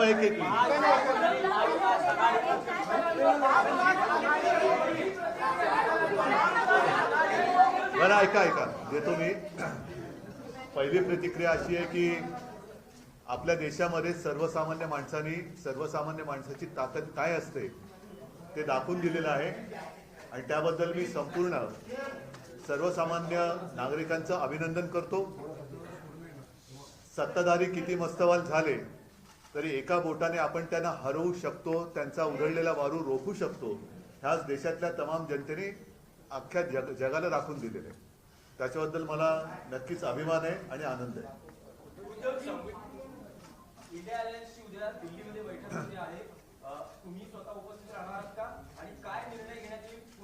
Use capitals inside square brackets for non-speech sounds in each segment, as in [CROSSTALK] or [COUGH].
थांबा एक एक. बरं ऐका ऐका. देतो मी. पहिली प्रतिक्रिया अशी आहे की आपल्या देशामध्ये सर्वसामान्य माणसांनी सर्वसामान्य माणसाची ताकद काय असते ते दाखवून दिलेलं आहे. आणि त्याबद्दल मी संपूर्ण सर्वसामान्य नागरिकांचं अभिनंदन करतो. सत्ताधारी किती मस्तवाल झाले तरी एका बोटाने आपण त्यांना हरवू शकतो त्यांचा उधळलेला वारू रोखू शकतो. ह्याच देशातल्या तमाम जनतेने अख्ख्या जग जगाला दाखवून दिलेले. आहे. त्याच्याबद्दल मला नक्कीच अभिमान आहे आणि आनंद आहे. आणि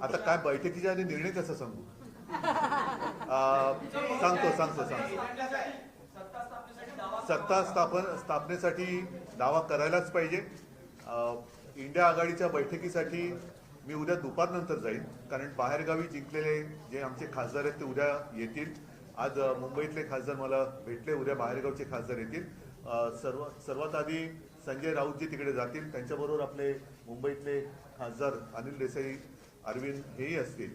आता काय बैठकीच्या आधी निर्णय कसा सांगू? [LAUGHS] सांगतो सांगतो सांगतो. सत्ता स्थापन स्थापनेसाठी दावा करायलाच पाहिजे. इंडिया आघाडीच्या बैठकीसाठी मी उद्या दुपारनंतर जाईन. कारण बाहेरगावी जिंकलेले जे आमचे खासदार आहेत ते उद्या येतील. आज मुंबईतले खासदार मला भेटले उद्या बाहेरगावचे खासदार येतील. सर्व सर्वात आधी संजय राऊतजी तिकडे जातील. त्यांच्याबरोबर आपले मुंबईतले खासदार अनिल देसाई अरविंद हेही असतील.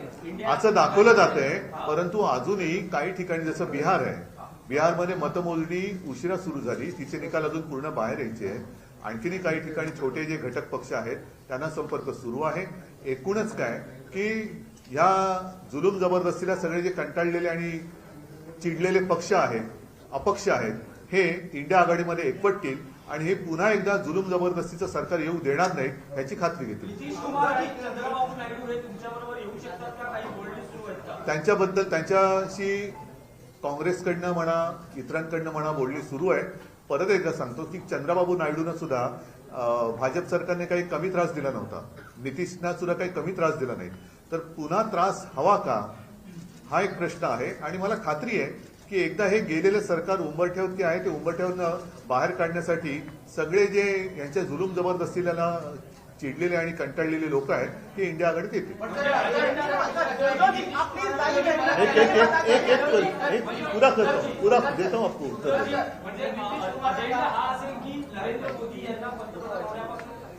असं दाखवलं जात आहे परंतु अजूनही काही ठिकाणी जसं बिहार आहे बिहारमध्ये मतमोजणी उशिरा सुरू झाली. तिचे निकाल अजून पूर्ण बाहेर यायचे आहे आणखीनही काही ठिकाणी छोटे जे घटक पक्ष आहेत त्यांना संपर्क सुरू आहे. एकूणच काय की ह्या जुलूम जबरदस्तीला सगळे जे कंटाळलेले आणि चिडलेले पक्ष आहेत अपक्ष आहेत हे इंडिया आघाडीमध्ये एकवटतील. आणि हे पुन्हा एकदा जुलूम जबरदस्तीचं सरकार येऊ देणार नाही याची खात्री घेतील. का? त्यांच्याबद्दल त्यांच्याशी काँग्रेसकडनं म्हणा इतरांकडनं म्हणा बोलणी सुरू आहे. परत एकदा सांगतो की चंद्रबाबू नायडूनं सुद्धा भाजप सरकारने काही कमी त्रास दिला नव्हता. नितीशना सुद्धा काही कमी त्रास दिला नाही. तर पुन्हा त्रास हवा का? हा एक प्रश्न आहे. आणि मला खात्री आहे की एकदा हे गेलेलं सरकार उंबरठ्यावरती आहे ते उंबरठ्यावरनं बाहेर काढण्यासाठी सगळे जे यांच्या जुलूम जबरदस्तीला चिडलेले आणि कंटाळलेले लोक आहेत ते इंडिया आघाडीत येतील. एक एक एक एक एक एक पूरा करतो पूरा देतो आपको. उत्तर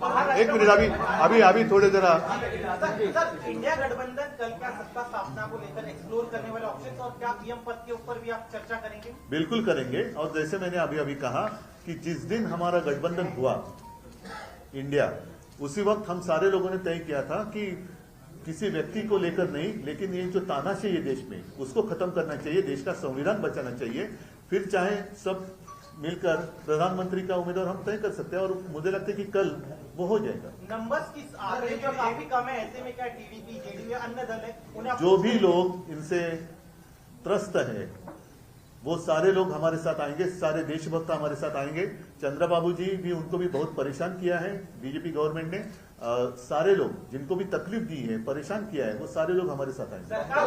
एक मिनिट अभी अभी अभी थोड़े जरा। इंडिया गठबंधन कल क्या सत्ता स्थापना को लेकर एक्सप्लोर करने वाले ऑप्शन और क्या पीएम पद के ऊपर भी आप चर्चा करेंगे? बिल्कुल करेंगे। और जैसे मैंने अभी अभी कहा कि जिस दिन हमारा गठबंधन हुआ इंडिया उसी वक्त हम सारे लोगों ने तय किया था कि किसी व्यक्ति को लेकर नहीं लेकिन ये जो ताना है देश में उसको खत्म करना चाहिए देश का संविधान बचाना चाहिए। फिर चाहे सब मिलकर प्रधानमंत्री का उम्मीदवार हम तय कर सकते हैं और मुझे लगता है कि कल वो हो जाएगा। नंबर्स की आंकड़े जो काफ़ी कम है ऐसे में क्या टीडीपी जेडीयू अन्य दल है उन्हें जो भी लोग इनसे त्रस्त है वो सारे लोग हमारे साथ आएँगे सारे देशभक्त हमारे साथ आएँगे। चंद्रबाबू जी भी उनको भी बहुत परेशान किया है बीजेपी गवर्नमेंट ने। सारे लोग जिनको भी तकलीफ दी है परेशान किया है वो सारे लोग हमारे साथ आएंगे। सरकार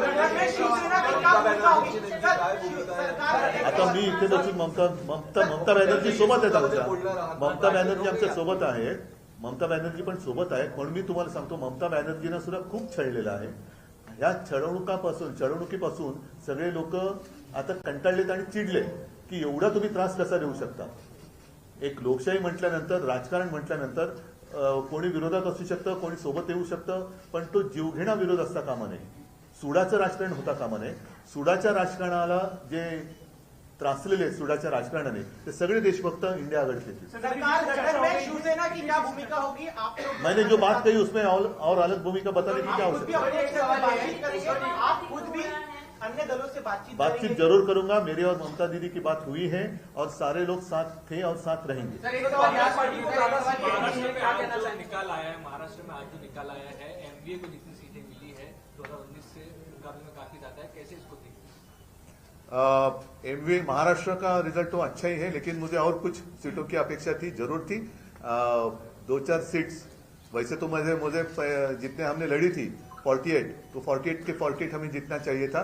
आता मी इथे बसून ममता ममता ममता बॅनर्जी सोबत आहेत आमच्या. ममता बॅनर्जी आमच्यासोबत आहेत. ममता बॅनर्जी पण सोबत आहेत. पण मी तुम्हाला सांगतो ममता बॅनर्जीनं सुद्धा खूप छळलेलं आहे. ह्या छळवणुकापासून छळवणुकीपासून सगळे लोक आता कंटाळलेत आणि चिडले की एवढा तुम्ही त्रास कसा देऊ शकता? एक लोकशाही म्हटल्यानंतर राजकारण म्हटल्यानंतर कोणी विरोधात असू शकतं कोणी सोबत येऊ शकतं पण तो जीवघेणा विरोध असता कामा नये. सुडाचं राजकारण होता कामा नये. सुडाच्या राजकारणाला जे त्रासलेले सुडाच्या राजकारणाने ते सगळे देशभक्त इंडिया आघाडीत येतील. लोग मैंने जो बात कही उसमें और, और अलग भूमिका बताने की क्या आप अन्य दलों से बातचीत बातचीत ज़रूर करूँगा। मेरे और ममता दीदी की बात हुई है और सारे लोग साथ थे और साथ रहेंगे। को ज़्यादा महाराष्ट्र निकाल आया है महाराष्ट्र में आज जो निकाल आया है एमबीए को जितनी सीटें मिली है 2019 से मुकाबले में काफ़ी ज़्यादा है। कैसे इसको एमवी महाराष्ट्र का रिज़ल्ट तो अच्छा ही है लेकिन मुझे और कुछ सीटों की अपेक्षा थी ज़रूर थी। अ, दो चार सीट्स वैसे तो मुझे मुझे जितने हमने लड़ी थी 48 तो 48 के 48 हमें जीतना चाहिए था।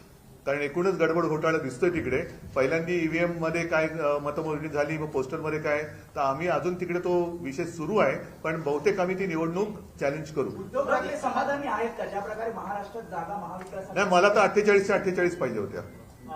कारण एकूणच गडबड घोटाळा दिसतोय तिकडे. पहिल्यांदा ईव्हीएममध्ये काय मतमोजणी झाली व पोस्टरमध्ये काय? तर आम्ही अजून तिकडे तो विषय सुरू आहे पण बहुतेक आम्ही ती निवडणूक चॅलेंज करू. उद्धव ठाकरे समाधानी आहेत का? ज्या प्रकारे महाराष्ट्रात जागा महाविकास नाही मला तर अठ्ठेचाळीसच्या अठ्ठेचाळीस पाहिजे होत्या.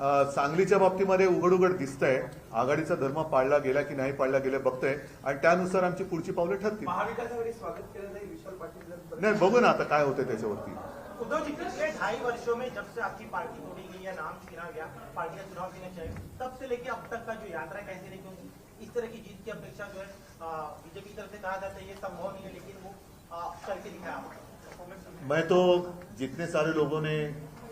सांगलीच्या बाबतीमध्ये उघड उघड दिसतंय. आघाडीचा धर्म पाळला गेला की नाही पाळला गेला बघतोय. आणि त्यानुसार आमची पुढची पावलं ठरतील. नाही बघू ना आता काय होतंय त्याच्यावरती. उद्धव जी पिछले ढाई वर्षों में जब से आपकी पार्टी तोड़ी गई या नाम छीना गया पार्टी का चुनाव जीना चाहिए तब से लेके अब तक का जो यात्रा कैसे रही क्योंकि इस तरह की जीत की अपेक्षा जो है बीजेपी की तरफ से कहा जाता है ये संभव नहीं है लेकिन वो आ, करके दिखाया परफॉर्मेंस मैं तो जितने सारे लोगों ने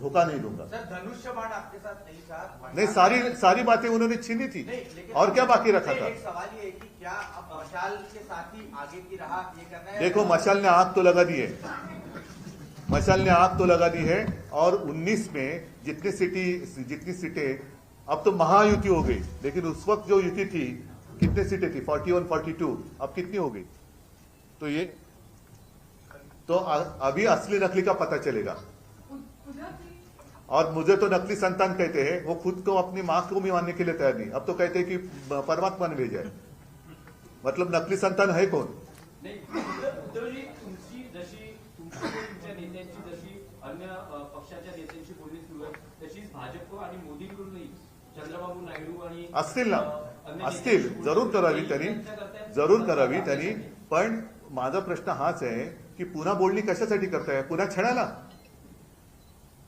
धोखा नहीं दूँगा। सर धनुष्य बाण आपके साथ नहीं था नहीं सारी सारी बातें उन्होंने छीनी थी। और क्या बाकी रखा था? एक सवाल ये है कि क्या अब मशाल के साथ ही आगे की राह ये करना है? देखो मशाल ने आग तो लगा दी है। मशाल ने आग तो लगा दी है और 19 में जितनी सीटी जितनी सीटें अब तो महायुति हो गई लेकिन उस वक्त जो युति थी कितने सीटें थी? 41 42 अब कितनी हो गई? तो ये तो अभी असली नकली का पता चलेगा। और मुझे तो नकली संतान कहते हैं वो खुद को अपनी माँ को भी मानने के लिए तैयार नहीं। अब तो कहते हैं कि परमात्मा ने भेजा है। मतलब नकली संतान है कौन? असतील ना? असतील जरूर करावी त्यांनी. जरूर करावी त्यांनी. पण माझा प्रश्न हाच आहे की पुन्हा बोलणी कशासाठी करताय? पुन्हा छळायला?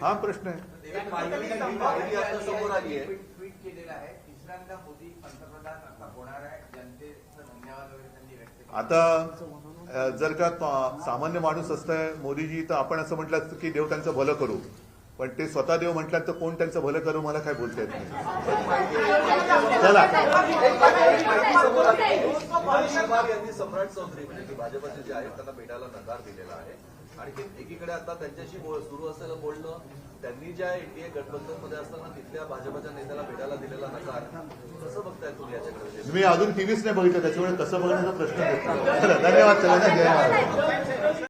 हा प्रश्न आहे. देवेंद्र माहिती फडणवीस सांगा. माहिती आता समोर आली आहे. ट्विट ट्विट केलेलं आहे. तिसऱ्यांदा मोदी पंतप्रधान आता होणार आहे. जनतेचं धन्यवाद वगैरे त्यांनी व्यक्त केले. आता अ, जर का तो- सामान्य माणूस असतंय मोदीजी तर आपण असं म्हटलं असतं की देव त्यांचं भलं करू. पण ते स्वतः देव म्हटलं तर कोण त्यांचं भलं करू मला काय बोलता येत नाही. चला. यांनी सम्राट चौधरी म्हणजे भाजपचे जे आहेत त्यांना भेटायला नकार दिलेला आहे आणि एकीकडे आता त्यांच्याशी सुरू असलेलं बोलणं त्यांनी ज्या एनडीए गठबंधनमध्ये असताना तिथल्या भाजपच्या नेत्याला भेटायला दिलेला नकार कसं बघताय तुम्ही याच्याकडे? मी अजून टीव्हीच नाही बघितलं त्याच्यामुळे कसं बघण्याचा प्रश्न चला धन्यवाद.